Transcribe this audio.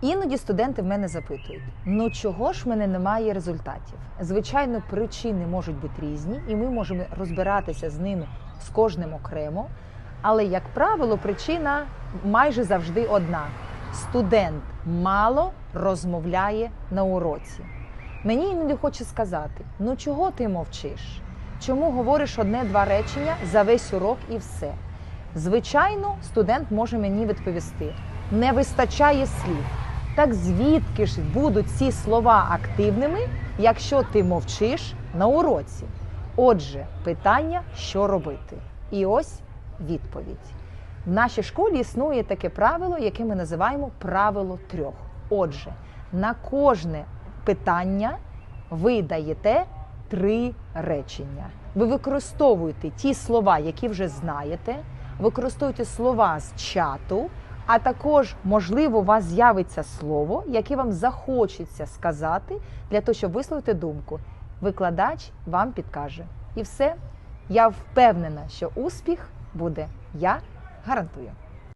Іноді студенти в мене запитують: ну чого ж в мене немає результатів? Звичайно, причини можуть бути різні, і ми можемо розбиратися з ними з кожним окремо. Але, як правило, причина майже завжди одна: студент мало розмовляє на уроці. Мені іноді хоче сказати: ну чого ти мовчиш? Чому говориш одне-два речення за весь урок і все? Звичайно, студент може мені відповісти: не вистачає слів. Так звідки ж будуть ці слова активними, якщо ти мовчиш на уроці? Отже, питання, що робити? І ось відповідь. В нашій школі існує таке правило, яке ми називаємо правило трьох. Отже, на кожне питання ви даєте три речення. Ви використовуєте ті слова, які вже знаєте, використовуєте слова з чату, а також, можливо, у вас з'явиться слово, яке вам захочеться сказати для того, щоб висловити думку. Викладач вам підкаже. І все. Я впевнена, що успіх буде. Я гарантую.